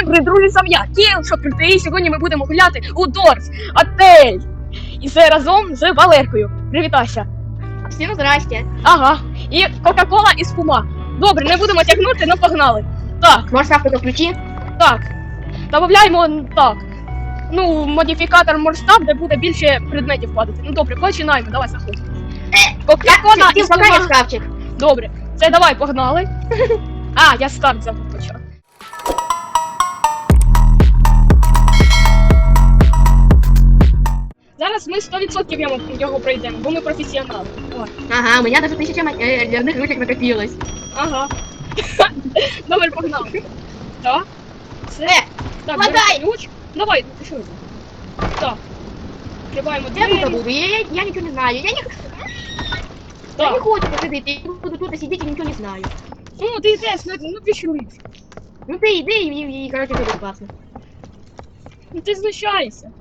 всім привіт, друзі, сам я, Кіл Шокрити, і сьогодні ми будемо гуляти у Дорс, отель. І це разом з Валеркою. Привітайся. Всім здрасте. Ага. І Кока-Кола і спума. Добре, не будемо тягнути, ну погнали. Так, ставити ключі? так. Добавляємо так. Ну, модифікатор Морстаб, де буде більше предметів падати. Ну добре, починаємо, давай заходь. Кока-Кола і спума. Добре, це давай погнали. А, я старт забув почати. Зараз ми 100% його, його пройдемо, бо ми професіонали. О, Ага, у меня даже тысяча ма- э, дверных ручек накопилось. ага. Добре, погнали. Так. Все. Э, Так, Вкладай! бери ключ. Давай, пішли. Так. Відкриваємо я тут двері. буду, я, я, я ничего не знаю. Я не, я не Так. хочу посидеть, я буду тут сидеть и ничего не знаю. Ну, ти йдеш, ну, ну пішли. Ну ты иди, и, и, и короче, будет классно. Ну ти знущаєшся.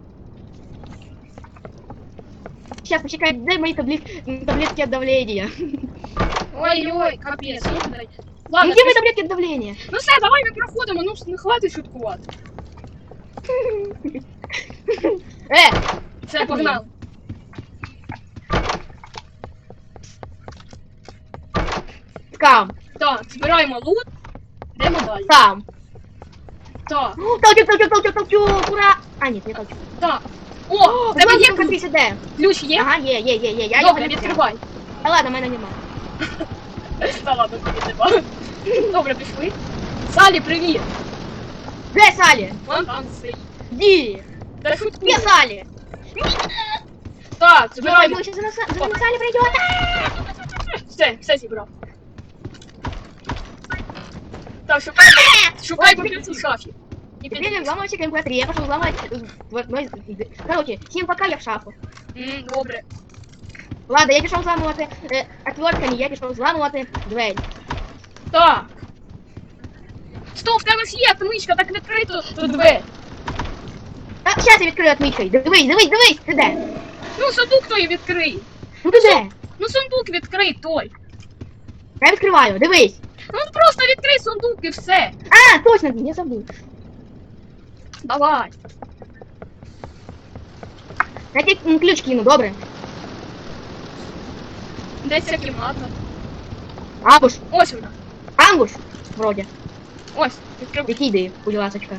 Сейчас, почекай, дай мои табли... м, таблетки от давления. Ой-ой, капець, ну дай. Ну Ладно, где мои таблетки от давления? Ну все, давай ми проходимо, ну не хватить шуткувати. Э, Все, погнали. скам, Так, збираємо лут. Йдемо далі. скам. Так, Толчок, толчок, толчок, толчок, ура! А, нет, не толчок. так. О, в тебе є Ключ? ключ. сюда. Ключ є? Ага, є, є, є, є. Я Добре, його не відкривай. Та ладно, мене нема. Та ладно, тобі треба. Добре, пішли. Салі, привіт. Де Салі? Вон там стоїть. Ді. Та шуткую. Де Салі? Так, збираємо. ой, сейчас за за Салі прийде. Все, все зібрав. Так, шукай, шукай папірці в шафі. І Теперь я підійди. взломываю МП3, я пошел взломать. э, вот, ну, э, Короче, всем пока, я в шафу. М, Добре. Ладно, я пішов взламувати е, отвертками, я пішов взламувати двері. Так. Стоп, в тебе ж є книжка, так відкрито тут двері. А, зараз я відкрию отмичкою. Дивись, дивись, дивись, ти де? Ну, сундук той відкрий. Ну ти де? Ну, сундук відкрий той. Я відкриваю, дивись. Ну, просто відкрий сундук і все. А, точно, не забув. Давай. Я тебе ключ кину, добре. Де ця кімната? Амбуш, Ось вона. амбуш, вроде. Ось, відкрив. Які ідеї, будь ласочка.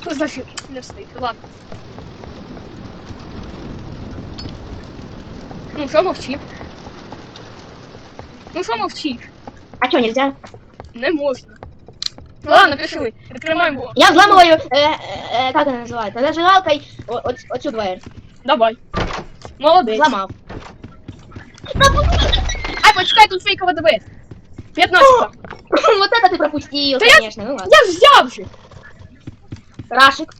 Хто значить не встиг. Ладно. Ну, що мовчив? Ну, що мовчиш? А що, нельзя? Не можна. Ну, ладно, пішли. Відкриваємо. Я взламываю, э, э, как она называется, зажигалкой о- от, оцю двері. Давай. Молодець. Зламав. Ай, почекай, тут фейкова дверь. 15. Вот это ты пропустил, Да я- конечно, ну ладно. Я ж взяв же. Рашик.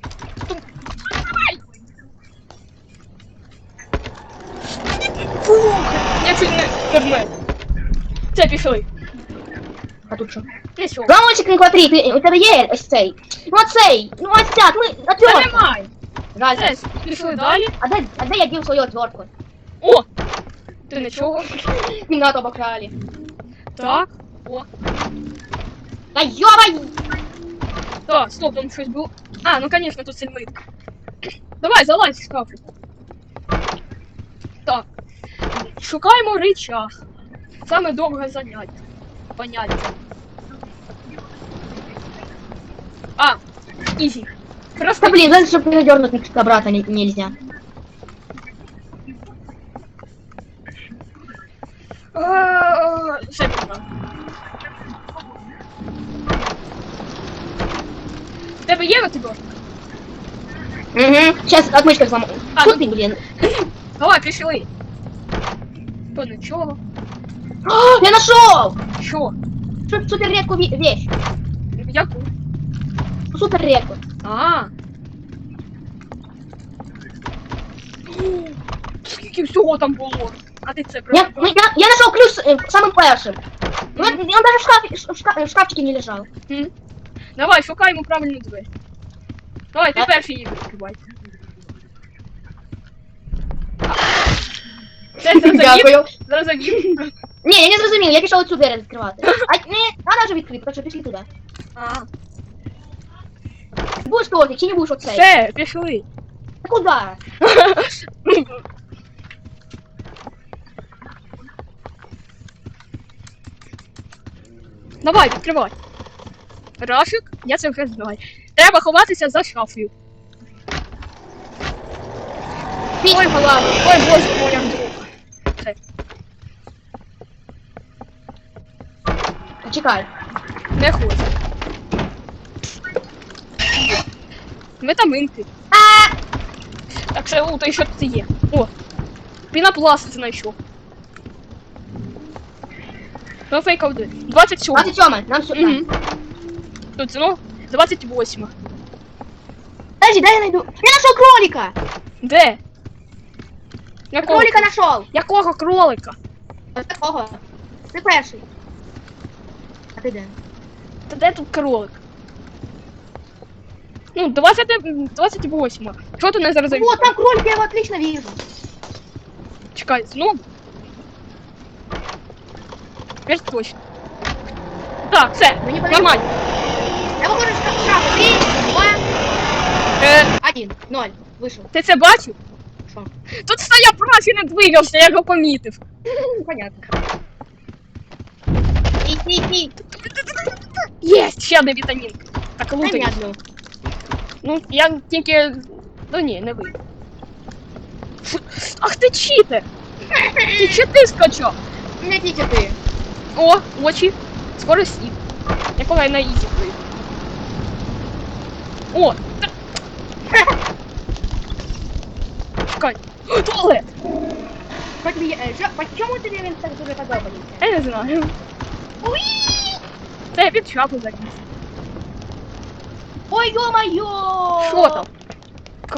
Фух, я чуть не пермет. Це пішли. А тут що? Пішов. Замочек на квадрі, ти, у тебе є ось цей. Ну оцей, ну ось ця, ми, отвертка. немає. Жаль. Все, пішли далі. А де, а де я дів свою отвертку? О! Ти нічого. Кімнату обокрали. Так. О. Та йобай! Так, стоп, там щось було. А, ну конечно, тут сильмит. Давай, залазь в шкаф. Так. Шукаємо речах. Саме довге заняття. Поняття. А, ізі. Просто Та блін, знаєш, щоб не дернути обратно не- нельзя. А, Все пізно. В тебе є мотивор? Угу. Сейчас отмычка взломаю. А, Фу ну- ти, блін. Давай, пішли. То нічого. О, я нашел! Що? Су- Супер редкую ве- вещь. Яку? Супер редкую. А. Скільки всього там було? А ти це Я, просто. ну, я, я нашел ключ э, самым первым. Ну, он, он даже в, шкафе, в, шка- в шкафчике не лежал. М? Давай, шукаємо правильну двері. Давай, ти А? перший її відкривай. Це зрозумів? Дякую. Зрозумів? Ні, я не зрозумів, я пішов цю двері відкривати. А не, треба вже відкрити, так що пішли туди. А. Будеш тортик, чи не будеш оцей? Все, пішли. Та Куди? Давай, відкривай. Рафік, я це вже знаю. Треба ховатися за шафою. Ой, голова. Ой, боже, моя друга. Все. Почекай. Не хочу. Вітаминки. А! Так, це, о, то що тут є. О, пінопласт знайшов. Ну, фейков 27. 27, нам сюди. Угу. Тут, ну, 28. Подожди, дай я найду. Я нашел кролика! Де? Якого? Кролика нашел! Якого кролика? Ось такого. Ти перший. А ти де? Та де тут кролик? Ну, 20, 28. Що тут не зараз? Вот, там кролик, я его отлично вижу. Чекай, знову. Теперь точно. Так, все, Мені повезло. нормально. Я выхожу с шафы. Три, два, Е, один, ноль. Вышел. ти це бачив? Що? Тут стояв прас і не двигався, я його помітив. Понятно. Иди, иди. Є, ще одна вітамінка. Так, лутай. Понятно. Ну, я тільки. Ну ні, не вийду. Фу, Ах ти читер! Ти чити скачав! Не тільки ти. О, очі. Скоро сніг. Я коли на ізі прийду. О! Чекай. Туалет! Тобі, е, що, почему тобі він так дуже подобається? Я не знаю. Уй! Це я під шапу заліз. Ой, ё-моё! Що там?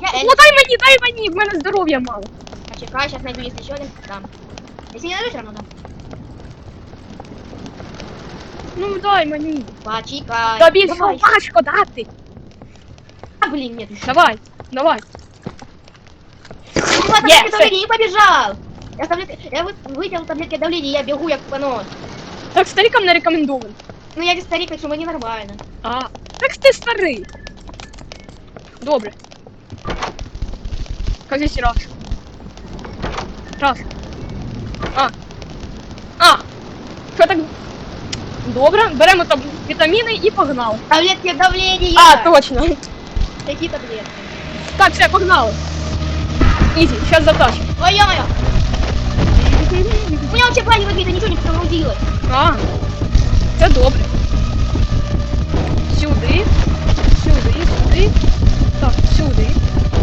Я Ну Еліс. дай мені, дай мені, в мене здоров'я мало. Почекай, сейчас найду, если еще один там. Если не найду, все равно дам. Ну дай мені. Почекай. Тобі Давай. що важко дати. А, блин, нет еще. Давай, давай. Ну, ладно, Е, таблетки все. давления и побежал. Я, таблетки, я вы, вытянул таблетки давления, я бегу, як понос. Так старикам не рекомендовано. Ну я не старик, так что мне нормально. А, так ти старий. Добре. Кажись Раш. Раш. А. А. Що так? Добре, беремо там вітаміни і погнали. Таблетки давления. А, точно. Какие таблетки? Так, все, погнали. Ізі, зараз затащим. Ой, ё-моё. У меня вообще плане какие-то ничего не прогрузилось. А, це добре. Сюди, сюди, сюди. Так, сюди.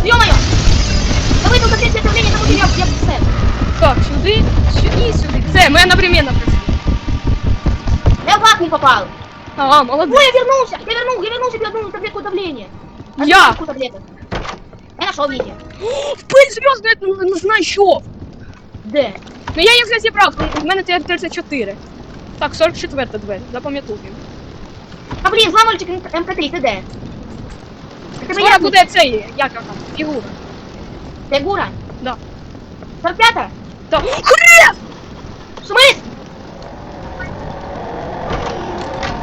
Ё-моё. Да вытянул таблетки давления, потому что я, я псет. Так, сюди, сюди, сюди. Все, ми одновременно прийшли. Я в ад не попал. А, молодець. Ой, я вернулся. Я вернул, я вернулся, я вернул таблетку давления. Одну Я. таблетку таблеток. Я нашел Вики. В пиль зв'язку не знайшов. Де? Ну я їх вже зібрав, в мене це 34. Так, 44 двері, запам'ятовуємо. А блін, зламальчик МК3, ти де? Це тебе Скоро як буде цей, як його там, фігура. Це Гура? Да. 45-та? Так. Хрест! В смысле?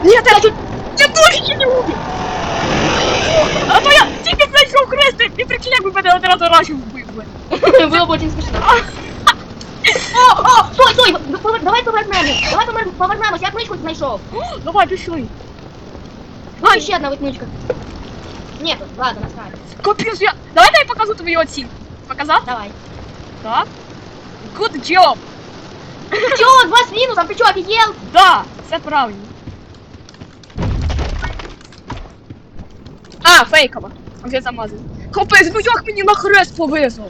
Ні, я чуть... Я дуже ще не убив! А то я тільки знайшов хрест, і прикинь, як би мене одразу рашів вбив би. Было бы очень смешно. О, о, стой, стой, повер- давай повернемо. Давай повер- повернемось, я книжку знайшов. Давай, пішли. А, ще одна книжка. Нету, ладно, насрать. Капець, я... Давайте я покажу твою оцінку. Показав? Давай. Так. Good job. Чё, два с минусом, ты чё, офигел? Да, все правильно. А, фейкова. Вже замазано. Капець, ну як мені на хрест повезло.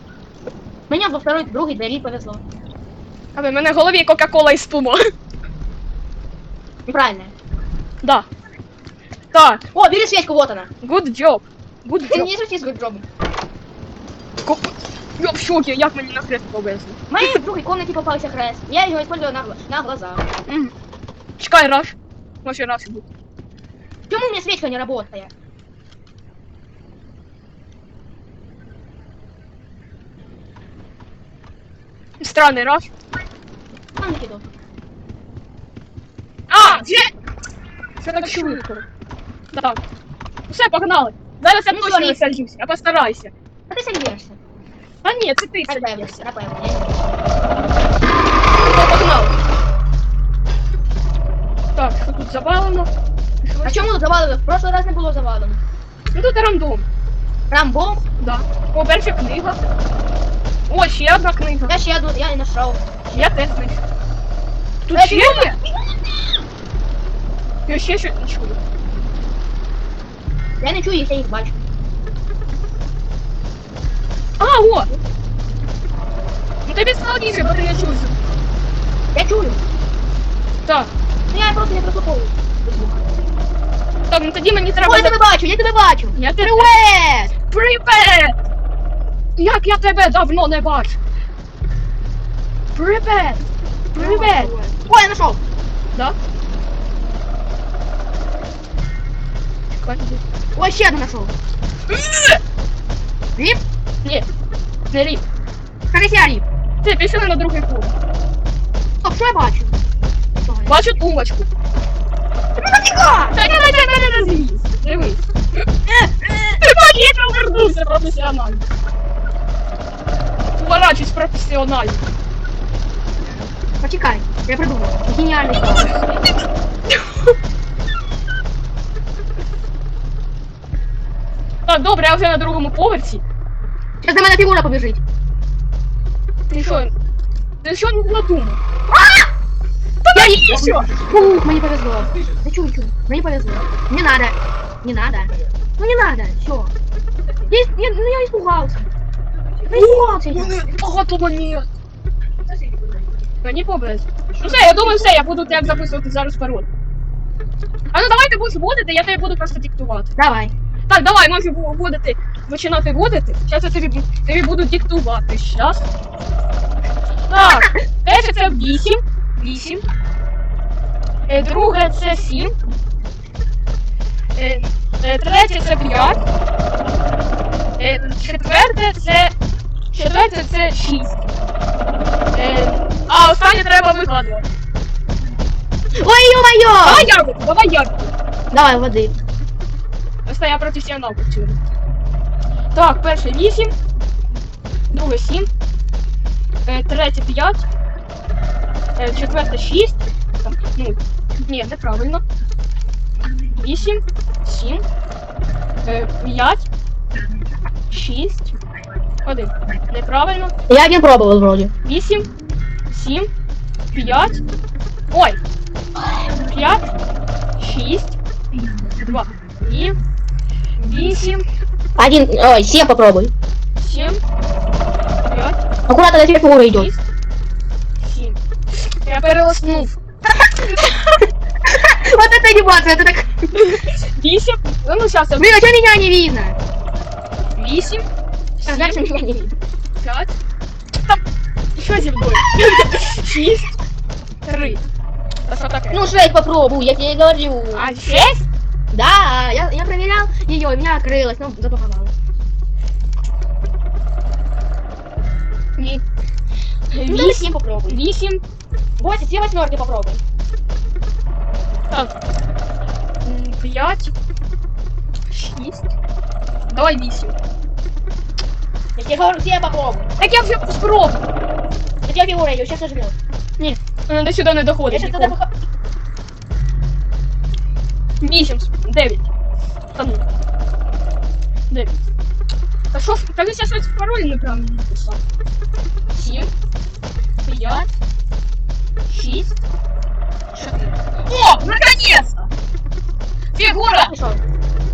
Мне во второй, другой двери повезло. Аби мене в голові Кока-Кола і спума. Неправильно. Да. Так, О, бери свечку, вот она. good job. Good job. Не шути с джобом. Коп- Я в шокі, як мені на хрест повезло. В моей другой комнате попался хрест. Я его использую на, гла- на глаза. Мгм. Чекай, Раш. Може Раш буде. Почему у меня свечка не работает? Странний Раш. А, Никиту. А, є! Це так швидко. Так. Все, погнали. Зараз я Ну, точно не сержуся, я постараюся. А ти сидишся. А ні, це ти Напевно, напевно. Ну, погнали. Так, що тут завалено? А чому тут завалено? В прошлый раз не було завалено. Ну тут рандом. Рамбом? Да. О, перша книга. О, ще одна книга. Я ще одну, я не знайшов. Я теж знайшов. Тут Е, ще є? Я ще щось не чую. Я не чую їх, я їх бачу. А, о! Ну тобі складніше, бо ти не чуєш. Я чую. Так, Ну я просто не прослуховую. так, ну тоді мені О, треба... я тебе бачу, я тебе бачу. Я тебе... Привет! Привет! Як я тебе давно не бачу. Привет! Привет! О, я знайшов. Да? Чекай. О, ще одну знайшов. Ріп? Ні, не рік. Кажи ся ріп. Ти пішли на другий круг. Стоп, що я бачу? Що я? Бачу тумбочку. Ну нафіга! Та не не не не не злізь. Дивись. Ти магітно вернувся професіонально. Уворачусь професіонально. Почекай, я придумав. Геніальний план. Так, добре, я вже на другому поверсі. Зараз до мене фігура побіжить. Ти що? Ти що не задумав? Я їх... що? Фух, мені повезло. Я чую, чую. Мені повезло. Не надо. Не надо. Ну не надо, все. Я, я, ну я испугался. Я испугался. я. Багато мені. Мені. Ну все, я думаю, все, я буду як записувати зараз пароль. А ну давай ти будеш вводити, я тобі буду просто диктувати. Давай. Так, давай, вв- вводити, починати вводити. Зараз я тобі, тобі буду диктувати. Щас. Так, перше це 8. 8. Е, друге це 7. Е, е, третє це 5. Е, четверте це. Четверте це 6. Е, а останнє треба викладувати. Ой, ё-моё! Давай я давай я. Давай, води. Просто я професіонал цьому. Так, перше 8, друге 7, е, третє 5, е, четверте 6. Так, ну, ні, неправильно. 8, 7, е, 5, 6, 1. Неправильно. Я не пробовал вроде. 8, 7, 5. Ой! 5, 6, 2. І 8, Один, ой, все попробуй. 7, 5, Аккуратно до тебя фигура идет. 6, 7. Я перелоснув. Вот это анимация, это так... 8. Ну, зараз я... Блин, а что меня не видно? 8, А, Дальше меня не видно. 5. Там. Що зі мною? 6, 3. Та що таке? Ну, шесть попробуй, я тебе говорю. А 6? Да, я, я проверял ее, у меня открылось, ну, запаковалось. Ну, давай 8, семь попробуй. 8, Бося, все восьмерки попробуй. так. 5, 6. Давай 8. Я тебе говорю, все попробуй. Так я вже спробував. У тебя фигура идет, сейчас сожмет. Ні, вона до сюди не Я сейчас туда ніколи. пока... 8, 9. Та ну. 9. Та що, ж- та ви зараз щось пароль неправильно написав. 7, 5, 6, 4. О, наконец-то! Фигура, Пришел.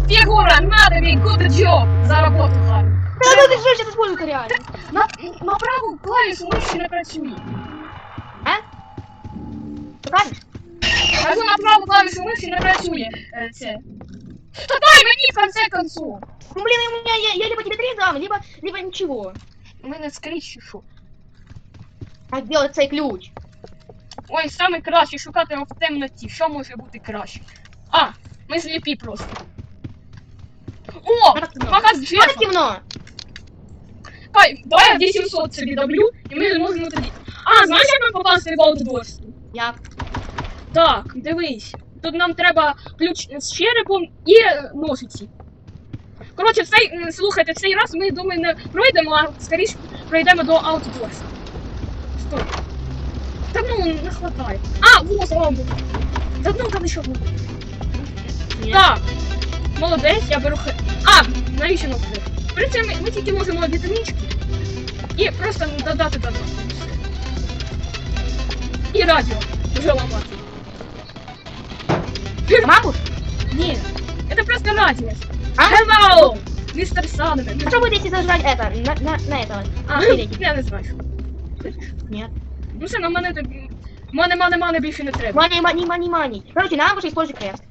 фигура, на тобі, good job, за роботу гарно. Да, ну ты что, сейчас используй реально. На, на праву клавішу миші не працює. А? Покажешь? Кажу, на праву клавішу миші не працює е, це. Та дай мені в конце концов. Ну, блин, у меня, я, я либо тебе три дам, либо, либо ничего. У мене що. А сделать цей ключ. Ой, саме краще шукати його в темноті. Що може бути краще? А, ми сліпі просто. О! Темно. Показ А, джефа. темно. Хай, давай я 800 собі дублю, і ми можемо тоді. А, знаєш, як нам попасти в аутдорство? Я. Так, дивись. Тут нам треба ключ з черепом і е, ножиці. Коротше, цей, слухайте, цей раз ми думаю не пройдемо, а скоріше пройдемо до Outdoors. Стоп. Та ну, не хватає. А, во, слава Та ну там ще було. Так. Молодець, я беру хе. А, навіщо нам? В принципі, ми, ми тільки можемо вітамінчики і просто додати додати. І радіо вже ламати. Маму? Ні, це просто радіо. А? Hello! Містер Садовин. А что будет, если зажать это, на, на, на этого? А, Впереди. я не знаю. Нет. Ну все, на мене тобі. Мане, мане, мане більше не треба. Мани, мани, мани, мани. Короче, нам уже используй крест.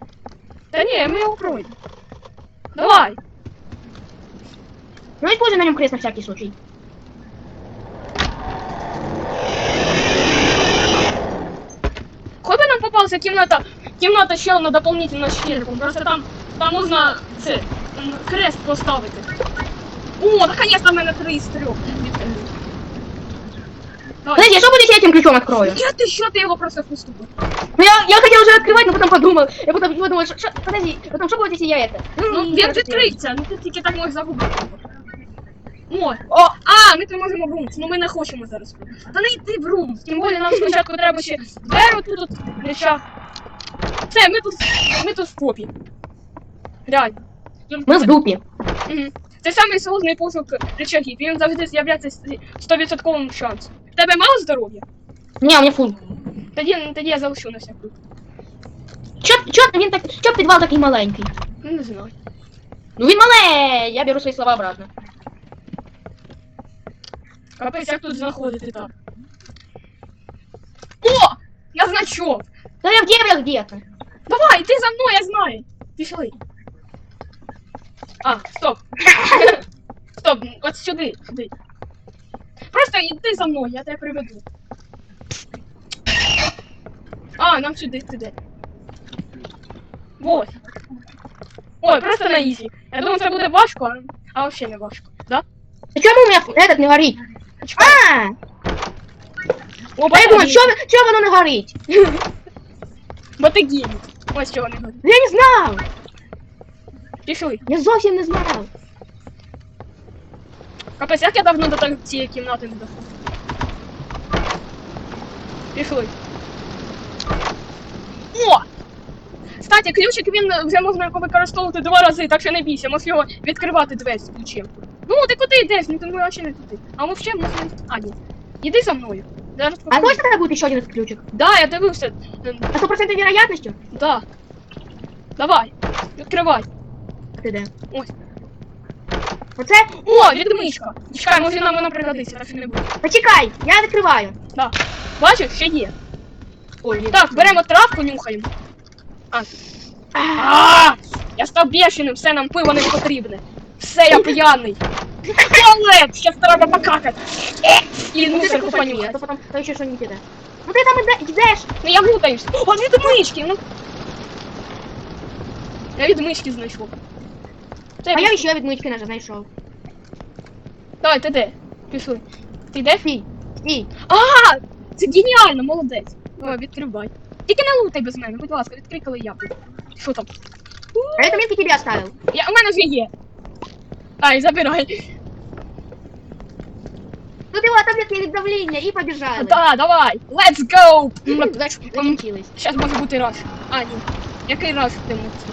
Та ні, ми його пройдемо. Давай. Ну, используй на нем крест на всякий случай. Хоть бы нам попался кімната, кімната ще одна дополнительна з черепом. Просто там, там можна це, м, крест поставити. О, наконец-то в мене три з трьох. відкрили. Давай. Подожди, а что будет, если я этим ключом открою? Я ти що ти його просто впустив? Ну, я, я хотел уже открывать, но потом подумал. Я потом подумал, что, что- подожди, потом что будет, если я это? Ну, не він знаю, відкрився, ну ти тільки так можеш загубити. О, О, а, ми тут можемо в румс, ну ми не хочемо зараз. Та не йти в румс, тим більше нам спочатку треба ще двері тут от реча. Це, ми тут, ми тут в попі. Реально. Тут- мы в дупе. Мгм. Це самий сложний пошук речагів, він завжди з'являється з 100% шансом. В тебе мало здоров'я? Не, у меня фул. Тоді, тоді я залишу на всяку. Чё, чё він так, чё підвал такий маленький? Ну не знаю. Ну він мале, я беру свої слова обратно. Капець, як тут знаходити так. О! Я значок! Да я в дебрях где-то. Давай, ти за мною, я знаю. Пішли. А, стоп. стоп, от сюди, сюди. Просто йди за мною, я тебе приведу. А, нам сюди, сюди. Вот. Ой, просто на ізі. Я думаю, це буде важко, а, а взагалі не важко. Да? А чому у мене этот не горить? А, О, а я думаю, чого воно не горить? Бо ти. Ось чого не говорю. Я не знав. Пішли. Я зовсім не знав. Капець, як я давно до так- цієї кімнати не доходив. Пішли. О! Кстати, ключик він вже можна використовувати два рази, так що не бійся, можеш його відкривати двері з ключем. Ну, ти куди йдеш? Ну, ти взагалі не туди. А ми ще можна... А, ні. Іди за мною. Зараз А покажу. точно тогда будет еще один этот ключик? Да, я дивився. Ем, А сто процентов вероятностью? Да. Давай, відкривай. А ти де? Ось. Оце? О, відмичка. Чекай, може нам вона пригодиться, так що не буде. Почекай, я відкриваю. Да. Бачиш, ще є. Ой, Так, беремо травку, нюхаємо. А, А, А, я став бешеним, все нам пиво не потрібне. Все, я п'яний. Туалет, ще треба покакати. Е, І ну мусорку так а то потом, то ще що-нибудь іде. Ну ти там іде, йдеш. Ну я мутаюсь. О, відмички, ну. Я відмички знайшов. Це А я ще відмички наже знайшов. Давай, ти де? Пішли. Ти йдеш? Стій, стій. А, це геніально, молодець. Давай, відкривай. Тільки не лутай без мене, будь ласка, відкрий, коли я буду. Що там? А я метки тебе оставил. Я, у мене вже є. Ай, забирай. Тут его таблетки від давлення і побіжали. Да, давай. Let's go. Закінчились. Сейчас може бути раш. А, ні. Який раш в темноті?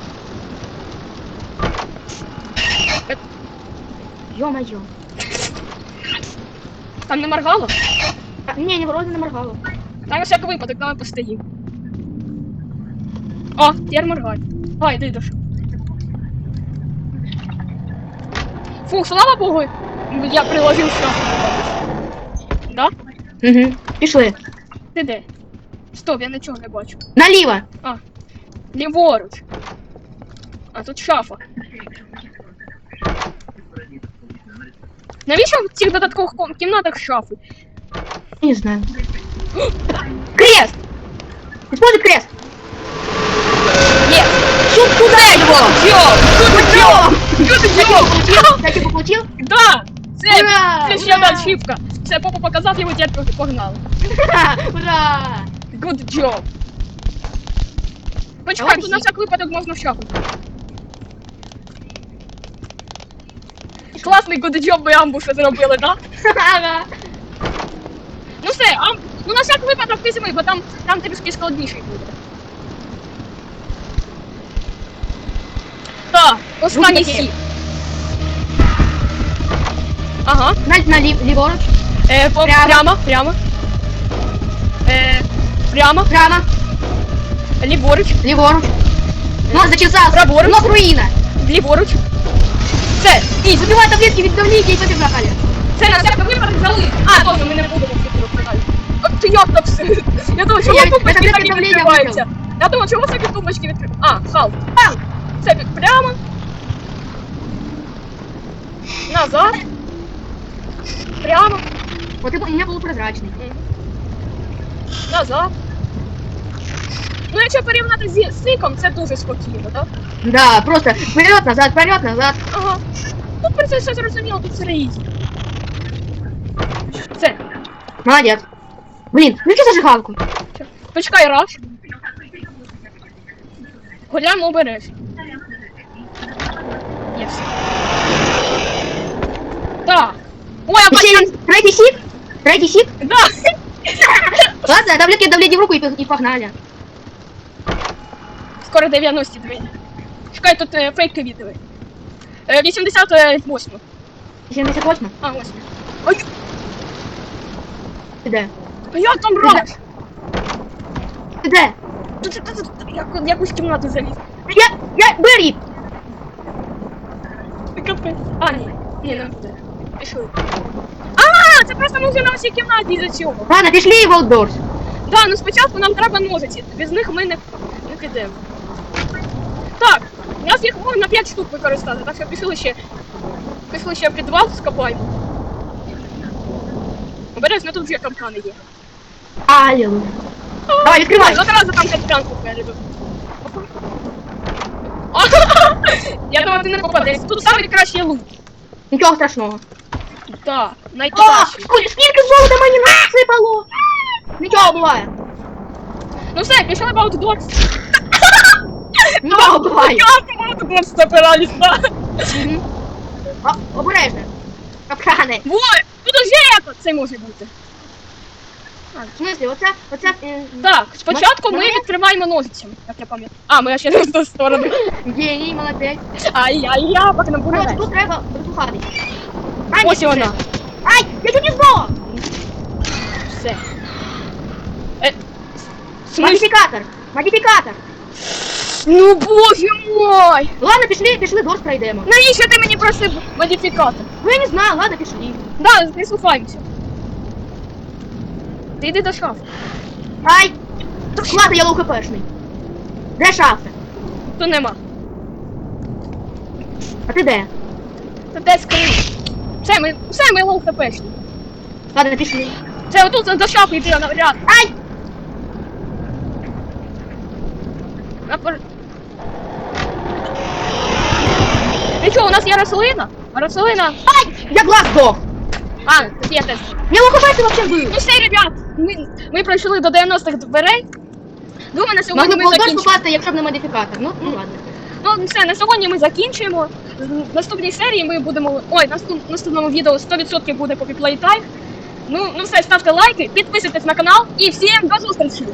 Ё-моё. Там не моргало? А, не, не вроде не моргало. Там на всякий випадок, давай постоїм. О, тепер моргай. Давай, йди душ. Фу, слава Богу, я приложив штраф. Да? Угу. Пішли. Ти де? Стоп, я нічого не бачу. Наліво. Ліворуч. А тут шафа. Навіщо в цих додаткових ком- кімнатах шафи? Не знаю. Крест! Используй крест! Є! Шут куда его? Йо! Йо! Що ти йо? Кстати, получил? Да! Це, Ура! це ще одна Ура! ачівка. Це папа показав його, тепер погнали. Ура! Good job. Почекай, тут на всяк випадок можна в шафу. Класний гудджоб ми амбуша зробили, так? Ага. Ну все, а ну на всяк випадок візьми, бо там, там трішки складніший буде. Так, останній Будь-який. хід. Ага. На, на лів, ліворуч. Е, по, Прямо. прямо. прямо, Е, прямо, Прямо. ліворуч, Ліворуч. Ну, зачесався. Праворуч. Ну, руїна. ліворуч. Все, І забивай таблетки від давління і побігали. це на всяк випадок залив. А, добре, ми не будемо цифру розказати. От як так все? Я думаю, чому Я- тумбочки я таблетки відкриваються? Я думаю, чому самі тумбочки відкриваються? А, хал. Під- прямо. Назад. Прямо. От і у мене було прозрачний. Назад. Ну, якщо порівняти зі сиком, це дуже спокійно, так? Да, просто вперед, назад, вперед, назад. Ага. Тут про це все зрозуміло, тут все ізі. Все. Молодець. Блін, ну що зажигалку? Почекай раз. Гуляємо обережно. Є все. Так. Ой, ще бачу. третій хід? Третій хід? Да. Ладно, таблетки давлення в руку і, і погнали. Скоро 90 двері. Чекай, тут е, фейки відео. Е, 88. 78? А, 8. Ой, Ти де? а я там рад. Ти де? Тут, тут, тут, я в якусь кімнату заліз. Я, я, бери! Капець. А, ні. Ні, не буде. Пішли. А, це просто вже на всій кімнаті із-за цього. Ладно, пішли в Outdoors. Да, ну спочатку нам треба ножиці. Без них ми не, не підемо. Так, у нас їх можна 5 штук використати, так що пішли ще. Пішли ще в підвал скопаємо. Обережно тут вже капкани є. Алілуя. Давай, відкривай. Ой, Одразу там капкан попереду. О, Я думаю, ти не попадеш. Тут самий кращий лут. Нічого страшного. Так, О, найкращий. скільки золота мені насипало! Нічого буває. Ну все, пішли в аутдорс. Нічого буває. Забирались, да? Мгм. О, Обережно. Капкани. Ой, тут уже як це може бути. В смислі, оце, оце... е, Так, спочатку ми відкриваємо ножицями, як я пам'ятаю. А, ми ще не в ту сторону. Геній, молодець. Ай-яй-я, поки не буде. Тут треба прислухати. Ай, Ось вона. Ай, я чуть не здох! Все. Е, в? Модифікатор. Модифікатор. Ну боже мой! Ладно, пішли, пішли, дорс пройдемо. Навіщо ти мені просив модифікатор? Ну я не знаю, ладно, пішли. Да, прислухаємося. Ти йди до шафи. Ай! Ладно, я лоу-хпшний. Де шафи? Тут нема. А ти де? Це десь скринь. Все, ми, все, ми лоу хпшні. Ладно, пішли. Це отут до шафи йди на ряд. Ай! Напер... Нічого, у нас є рослина. А рослина. Ай! Я глаз здох! А, тут є тест. Я лоу-хпшний вообще Ну був. все, ребят, ми, ми пройшли до 90-х дверей. Думаю, на сьогодні Можна ми було дорс закінчимо. попасти, якщо б не модифікатор. Ну, ну ладно. Ну все, на сьогодні ми закінчуємо. В наступній серії ми будемо. Ой, наступ, наступному відео 100% буде Playtime. Ну, ну все, ставте лайки, підписуйтесь на канал і всім до зустрічі!